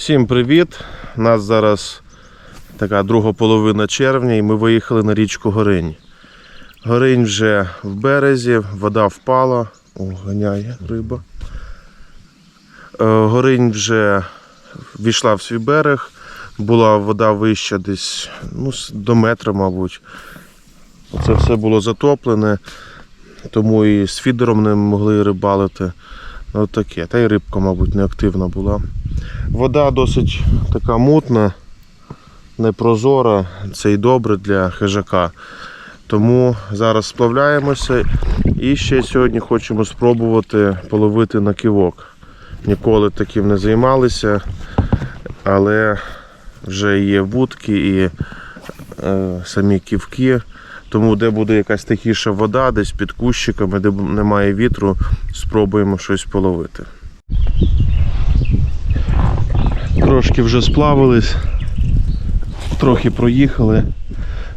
Всім привіт! У нас зараз така друга половина червня і ми виїхали на річку Горинь. Горинь вже в березі, вода впала, О, ганяє риба. Е, Горинь вже війшла в свій берег, була вода вища десь ну, до метра, мабуть. Це все було затоплене, тому і з фідером не могли рибалити. От таке. Та й рибка, мабуть, не активна була. Вода досить така мутна, непрозора, це і добре для хижака. Тому зараз сплавляємося і ще сьогодні хочемо спробувати половити на кивок. Ніколи таким не займалися, але вже є вудки і е, самі ківки. Тому де буде якась тихіша вода, десь під кущиками, де немає вітру, спробуємо щось половити. Трошки вже сплавились, трохи проїхали,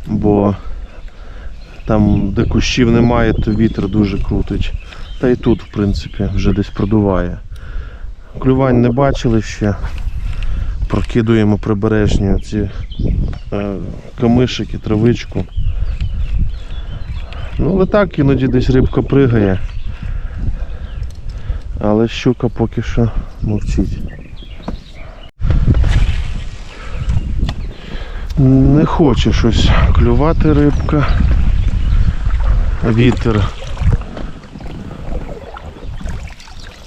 бо там, де кущів немає, то вітер дуже крутить. Та й тут, в принципі, вже десь продуває. Клювань не бачили ще. Прокидуємо прибережні ці е, камишики, травичку. Ну, але так іноді десь рибка пригає. Але щука поки що мовчить. Не хоче щось клювати рибка. Вітер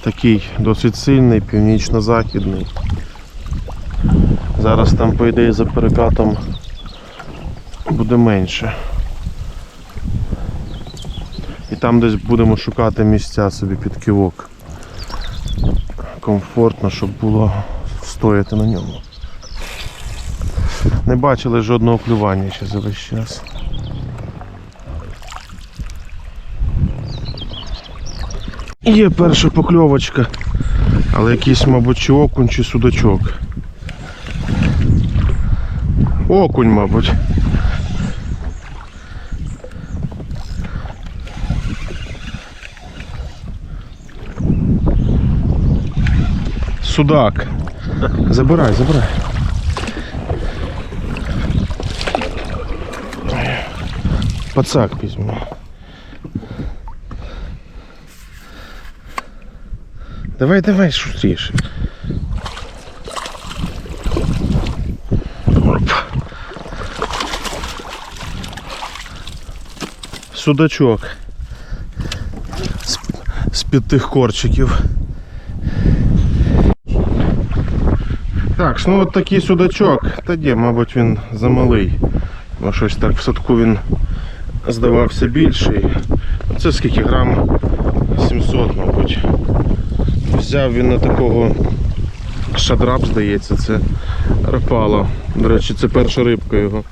такий досить сильний, північно-західний. Зараз там, по ідеї, за перекатом буде менше. І там десь будемо шукати місця собі під кивок. Комфортно, щоб було стояти на ньому. Не бачили жодного клювання ще за весь час. Є перша покльовочка, але якийсь, мабуть, чи окунь, чи судачок. Окунь, мабуть. Судак. Забирай, забирай. Пацак візьму. Давай, давай, шустріше. Судачок. З, з під корчиків. Так, ну от такий судачок. Та де, мабуть, він замалий. Бо щось так в садку він здавався більший. Це скільки грам? 700, мабуть. Взяв він на такого шадрап, здається, це рапало. До речі, це перша рибка його.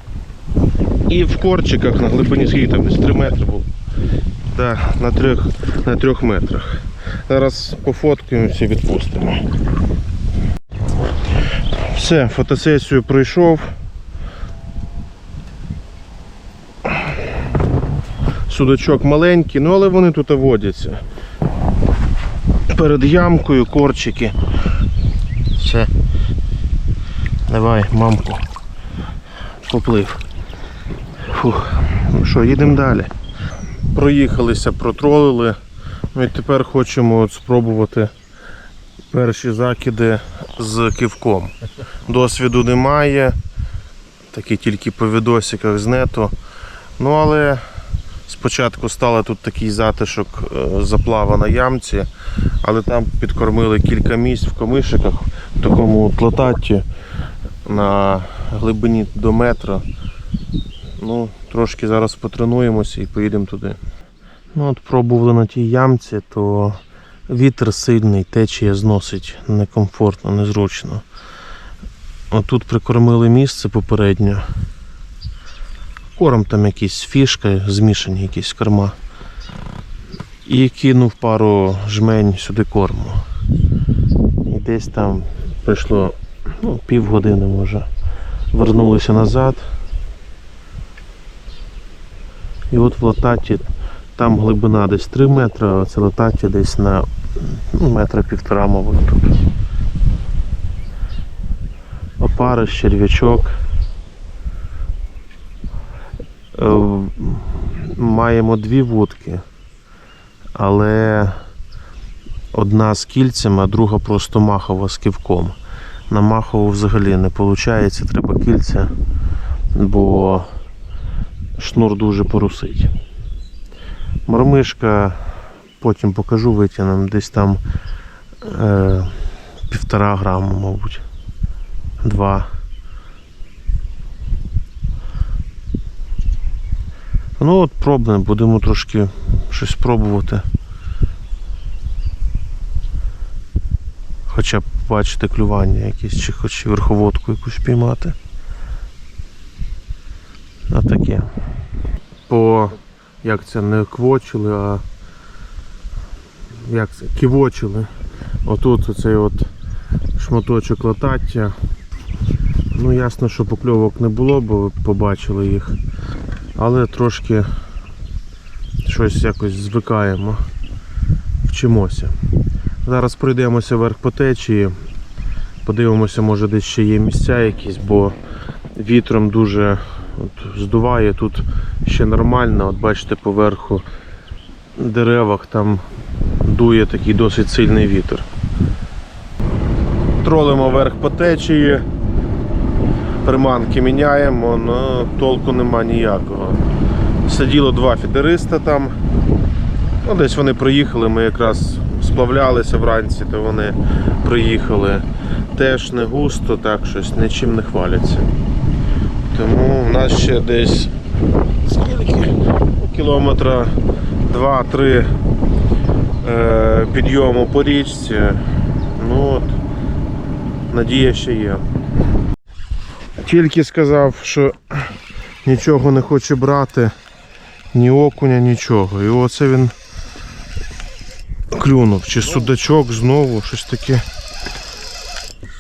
І в корчиках на глибині скільки там десь 3 метри було. Так, на трьох, на трьох метрах. Зараз пофоткаємося і відпустимо. Все, фотосесію пройшов. Судачок маленький, ну але вони тут водяться. Перед ямкою корчики. Все. Давай, мамку. Поплив. Фух. Ну що, їдемо далі. Проїхалися, протролили. І тепер хочемо от спробувати перші закиди з кивком. Досвіду немає, такі тільки по відосиках з нету. Ну але спочатку стало тут такий затишок е, заплава на ямці, але там підкормили кілька місць в комишиках, в такому от на глибині до метра. Ну, трошки зараз потренуємося і поїдемо туди. Ну от пробували на тій ямці, то Вітер сильний, течія зносить некомфортно, незручно. Отут прикормили місце попередньо. Корм там якийсь фішка, змішані якісь корма. І кинув пару жмень сюди корму. І десь там пройшло ну, півгодини може. Вернулися назад. І от в лататі там глибина десь 3 метри, а це лататі десь на ну, метра півтора, мабуть, тут. Опариш, черв'ячок. Е, Маємо дві вудки, але одна з кільцями, а друга просто махова з ківком. На махову взагалі не виходить, треба кільця, бо шнур дуже порусить. Мормишка, потім покажу, витягнемо десь там е, півтора граму, мабуть. Два. Ну от пробне, будемо трошки щось пробувати. Хоча б бачити клювання якісь, чи хоч верховодку якусь піймати. А таке. По як це не квочили, а як це? Ківочили. Отут оцей от шматочок латаття. Ну ясно, що покльовок не було, бо ви побачили їх. Але трошки щось якось звикаємо, вчимося. Зараз пройдемося вверх по течії, подивимося, може десь ще є місця якісь, бо вітром дуже от, здуває. Тут ще нормально, от бачите, поверху деревах там дує такий досить сильний вітер. Тролимо вверх по течії, приманки міняємо, але толку нема ніякого. Сиділо два фідериста там. Ну, десь вони приїхали, ми якраз сплавлялися вранці, то вони приїхали. Теж не густо, так щось нічим не хваляться. Тому в нас ще десь скільки? Кілометра 2-3 е, підйому по річці. Ну от, надія ще є. Тільки сказав, що нічого не хоче брати, ні окуня, нічого. І оце він клюнув. Чи судачок знову, щось таке.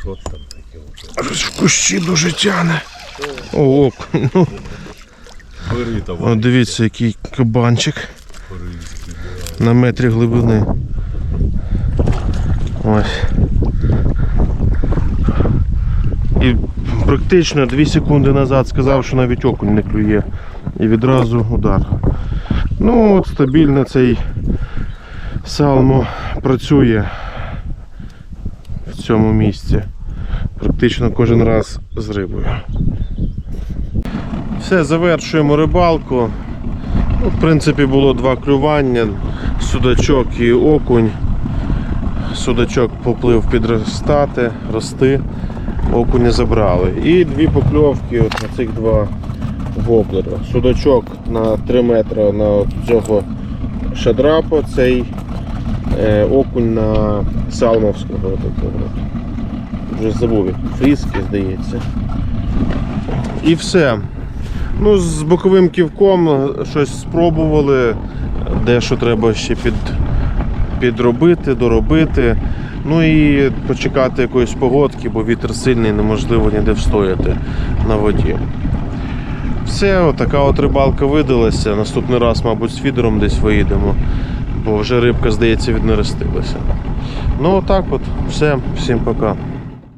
Що там таке? В кущі дуже тяне. О, окунь. Ну, Бери дивіться, який кабанчик на метрі глибини. Ось. І практично 2 секунди назад сказав, що навіть окунь не клює. І відразу удар. Ну от стабільно цей салмо працює в цьому місці. Практично кожен раз з рибою. Все, завершуємо рибалку. Ну, в принципі, було два клювання, судачок і окунь. Судачок поплив підростати, рости, окуня забрали. І дві покльовки от на цих два воблера. Судачок на 3 метри на цього шадрапа, цей е, окунь на салмовського. Вже забув, фріски, здається. І все. Ну, з боковим ківком щось спробували, дещо треба ще під, підробити, доробити. Ну і почекати якоїсь погодки, бо вітер сильний, неможливо ніде встояти на воді. Все, отака от рибалка видалася. Наступний раз, мабуть, з фідером десь виїдемо, бо вже рибка, здається, віднерестилася. Ну отак от, все, всім пока.